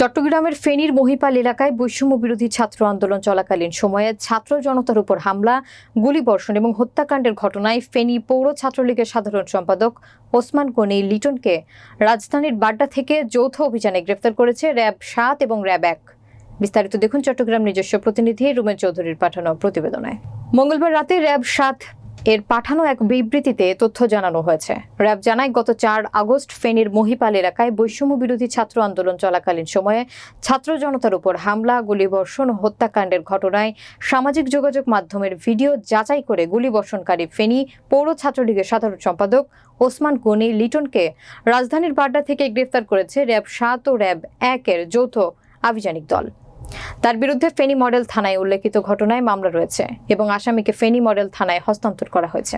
চট্টগ্রামের ফেনীর মহিপাল এলাকায় বৈষম্য বিরোধী ছাত্র আন্দোলন চলাকালীন সময়ে ছাত্র জনতার উপর হামলা, গুলিবর্ষণ এবং হত্যাকাণ্ডের ঘটনায় ফেনী পৌর ছাত্রলীগের সাধারণ সম্পাদক ওসমান গনি লিটনকে রাজধানীর বাড্ডা থেকে যৌথ অভিযানে গ্রেফতার করেছে র্যাব সাত এবং র্যাব এক। বিস্তারিত দেখুন চট্টগ্রাম নিজস্ব প্রতিনিধি রুমেন চৌধুরীর পাঠানো প্রতিবেদনে মঙ্গলবার রাতে র্যাব সাত এর পাঠানো এক বিবৃতিতে তথ্য জানানো হয়েছে। র্যাব জানায়, গত চার আগস্ট ফেনীর মহিপাল এলাকায় বৈষম্য বিরোধী ছাত্র আন্দোলন চলাকালীন সময়ে ছাত্র জনতার উপর হামলা, গুলিবর্ষণ ও হত্যাকাণ্ডের ঘটনায় সামাজিক যোগাযোগ মাধ্যমের ভিডিও যাচাই করে গুলিবর্ষণকারী ফেনী পৌর ছাত্রলীগের সাধারণ সম্পাদক ওসমান গনি লিটনকে রাজধানীর বাড্ডা থেকে গ্রেফতার করেছে র্যাব সাত ও র্যাব একের যৌথ আভিযানিক দল। তার বিরুদ্ধে ফেনী মডেল থানায় উল্লেখিত ঘটনায় মামলা রয়েছে এবং আসামিকে ফেনী মডেল থানায় হস্তান্তর করা হয়েছে।